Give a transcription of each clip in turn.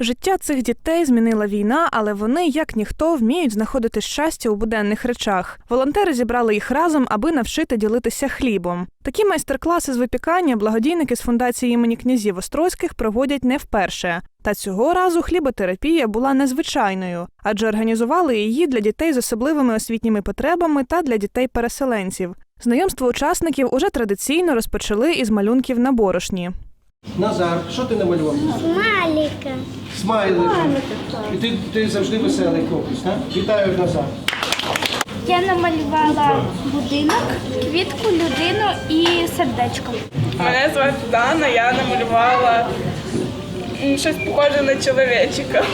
Життя цих дітей змінила війна, але вони, як ніхто, вміють знаходити щастя у буденних речах. Волонтери зібрали їх разом, аби навчити ділитися хлібом. Такі майстер-класи з випікання благодійники з фундації імені князів Острозьких проводять не вперше. Та цього разу хліботерапія була незвичайною, адже організували її для дітей з особливими освітніми потребами та для дітей-переселенців. Знайомство учасників уже традиційно розпочали із малюнків на борошні. Назар, що ти намалював? Смайлика. Смайлик. І ти, ти завжди веселий хлопець, так? Вітаю, Назар. Я намалювала будинок, квітку, людину і сердечко. Мене звати Дана, я намалювала щось похоже на чоловічика.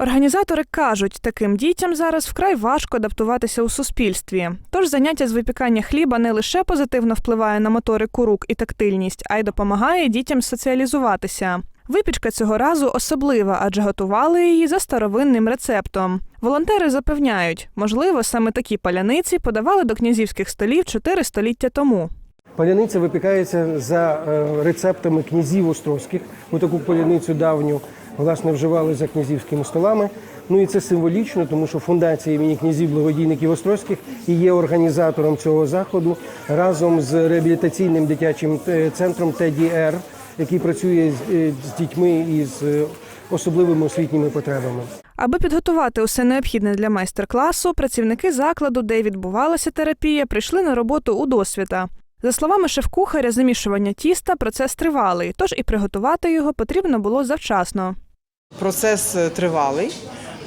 Організатори кажуть, таким дітям зараз вкрай важко адаптуватися у суспільстві. Тож заняття з випікання хліба не лише позитивно впливає на моторику рук і тактильність, а й допомагає дітям соціалізуватися. Випічка цього разу особлива, адже готували її за старовинним рецептом. Волонтери запевняють, можливо, саме такі паляниці подавали до князівських столів чотири століття тому. Паляниця випікається за е, рецептами князів острозьких. Ми таку паляницю давню власне вживали за князівськими столами. Ну і це символічно, тому що фундація імені князів благодійників острозьких і є організатором цього заходу разом з реабілітаційним дитячим е, центром ТДР, який працює з, е, дітьми із е, особливими освітніми потребами. Аби підготувати усе необхідне для майстер-класу, працівники закладу, де відбувалася терапія, прийшли на роботу у досвіта. За словами шеф-кухаря, замішування тіста процес тривалий, тож і приготувати його потрібно було завчасно. Процес е, тривалий.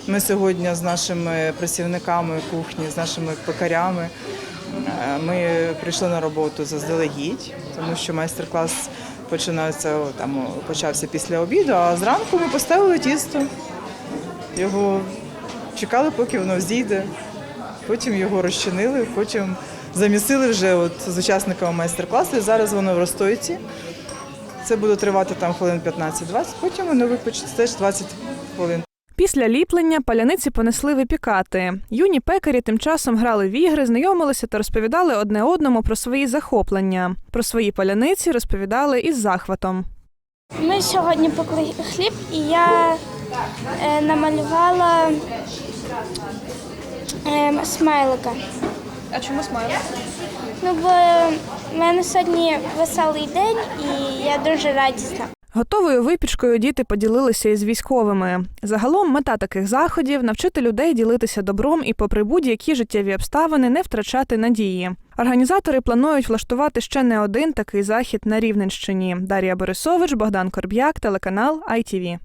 Ми сьогодні з нашими працівниками кухні, з нашими пекарями. е, Ми прийшли на роботу заздалегідь, тому що майстер-клас починається там почався після обіду. А зранку ми поставили тісто. Його чекали, поки воно зійде. Потім його розчинили, потім замісили вже от з учасниками майстер-класу. І зараз воно в розстойці. Це буде тривати там хвилин 15-20, потім воно випечеться теж 20 хвилин. Після ліплення паляниці понесли випікати. Юні пекарі тим часом грали в ігри, знайомилися та розповідали одне одному про свої захоплення. Про свої паляниці розповідали із захватом. Ми сьогодні пекли хліб і я е, намалювала е, смайлика. А чому смайл? Ну, бо в мене сьогодні веселий день і я дуже радісна. Готовою випічкою діти поділилися із військовими. Загалом мета таких заходів навчити людей ділитися добром і, попри будь-які життєві обставини, не втрачати надії. Організатори планують влаштувати ще не один такий захід на Рівненщині. Дар'я Борисович, Богдан Корб'як, телеканал ITV.